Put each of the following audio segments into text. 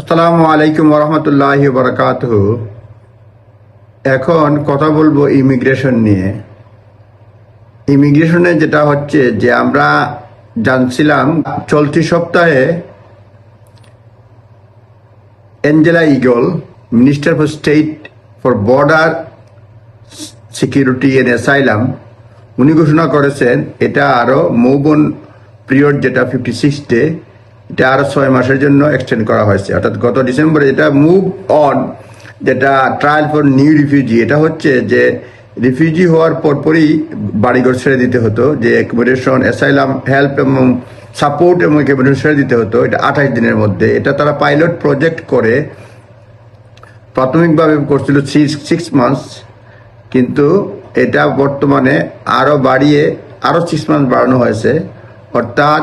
আসসালামু আলাইকুম রহমতুল্লাহ বরকাত এখন কথা বলব ইমিগ্রেশন নিয়ে। ইমিগ্রেশনে যেটা হচ্ছে যে আমরা জানছিলাম, চলতি সপ্তাহে Angela Eagle, minister for state for border security and asylum, উনি ঘোষণা করেছেন, এটা আরও মৌবন পিরিয়ড যেটা ফিফটি সিক্স ডে এটা আরও ছয় মাসের জন্য এক্সটেন্ড করা হয়েছে। অর্থাৎ গত ডিসেম্বরে যেটা মুভ অন যেটা ট্রায়াল ফর নিউ রিফিউজি এটা হচ্ছে যে রিফিউজি হওয়ার পরপরই বাড়িঘর ছেড়ে দিতে হতো, যে অ্যাকোমোডেশন অ্যাসাইলাম হেল্প এবং সাপোর্ট এবং অ্যাকোমোডেশন ছেড়ে দিতে হতো, এটা আঠাশ দিনের মধ্যে। এটা তারা পাইলট প্রজেক্ট করে, প্রাথমিকভাবে করছিল সিক্স মান্থস কিন্তু এটা বর্তমানে আরও বাড়িয়ে আরও সিক্স মান্থ বাড়ানো হয়েছে। অর্থাৎ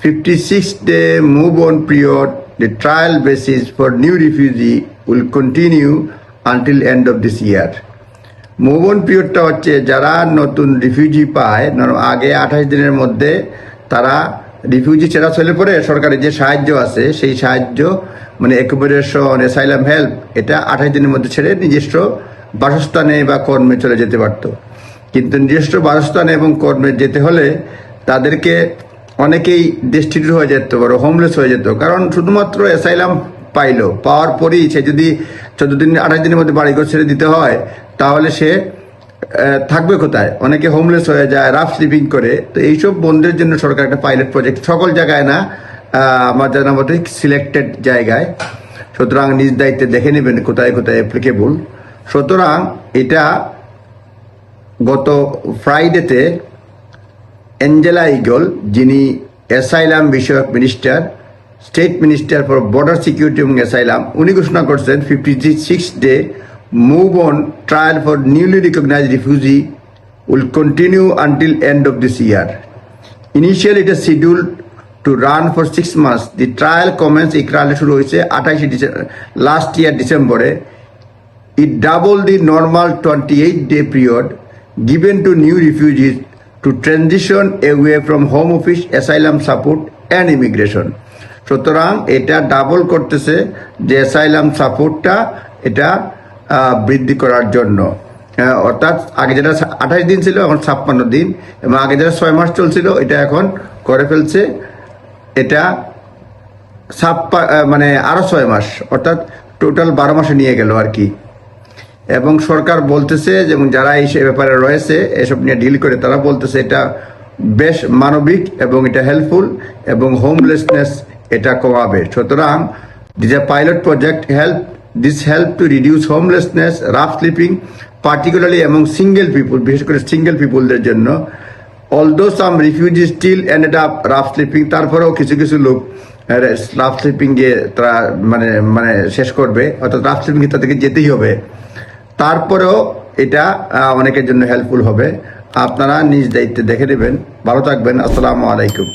fifty six day move on period the trial basis for new refugee will continue until end of this year move on পিরিয়ডটা হচ্ছে যারা নতুন রিফিউজি পায় আগে আঠাশ দিনের মধ্যে তারা রিফিউজি ছেড়া চলে পরে সরকারের যে সাহায্য আছে, সেই সাহায্য মানে অ্যাকোমোডেশন অ্যাসাইলাম হেল্প এটা আঠাশ দিনের মধ্যে ছেড়ে নিজস্ব বাসস্থানে বা কর্মে চলে যেতে পারত। কিন্তু নিজস্ব বাসস্থানে এবং কর্মে যেতে হলে তাদেরকে অনেকেই দেষ্টিটিউড হয়ে যেত বড় হোমলেস হয়ে যেত। কারণ শুধুমাত্র অ্যাসাইলাম পাইলো, পাওয়ার পরেই সে যদি চোদ্দ দিন আঠাশ দিনের মধ্যে বাড়িঘর ছেড়ে দিতে হয়, তাহলে সে থাকবে কোথায়? অনেকে হোমলেস হয়ে যায় রাফ স্লিপিং করে। তো এইসব বন্ধের জন্য সরকার একটা পাইলট প্রজেক্ট সকল জায়গায় না আমার জানা মতে সিলেক্টেড জায়গায়। সুতরাং নিজ দায়িত্বে দেখে নেবেন কোথায় কোথায় অ্যাপ্লিকেবল সুতরাং এটা গত ফ্রাইডেতে অ্যাঞ্জেলা ইগল যিনি অ্যাসাইলাম বিষয়ক minister state minister for border security এবং অ্যাসাইলাম উনি ঘোষণা করছেন fifty six day move on trial for newly recognise refugee will continue until end of this year initial এটা schedule to run for six months the trial commence এই ট্রায়াল শুরু হয়েছে আঠাশে লাস্ট ইয়ার ডিসেম্বরে it doubled the normal 28 day period given to new refugees to transition away from home office, asylum support and immigration. সুতরাং এটা double করতেছে যে অ্যাসাইলাম সাপোর্টটা এটা বৃদ্ধি করার জন্য। অর্থাৎ আগে যেটা আঠাশ দিন ছিল, এখন ছাপ্পান্ন দিন। এবং আগে যেটা ছয় মাস চলছিল, এটা এখন করে ফেলছে। এটা ছাপ্পা মানে আরও ছয় মাস, অর্থাৎ টোটাল বারো মাসে নিয়ে গেল আর কি। এবং সরকার বলতেছে এবং যারা এই সে ব্যাপারে রয়েছে, এসব নিয়ে ডিল করে, তারা বলতেছে এটা বেশ মানবিক এবং এটা হেল্পফুল এবং হোমলেসনেস এটা কমাবে। সুতরাং this a pilot project help this help to reduce homelessness rough sleeping particularly এবং সিঙ্গেল পিপুল বিশেষ করে সিঙ্গেল পিপুলদের জন্য। Although some refugee still ended up rough sleeping তারপরেও কিছু কিছু লোক রাফ স্লিপিং গিয়ে তারা মানে মানে শেষ করবে, অর্থাৎ রাফ স্লিপিং তাদেরকে যেতেই হবে। তারপরেও এটা অনেকের জন্য হেল্পফুল হবে। আপনারা নিজ দায়িত্বে দেখে নেবেন। ভালো থাকবেন। আসসালামু আলাইকুম।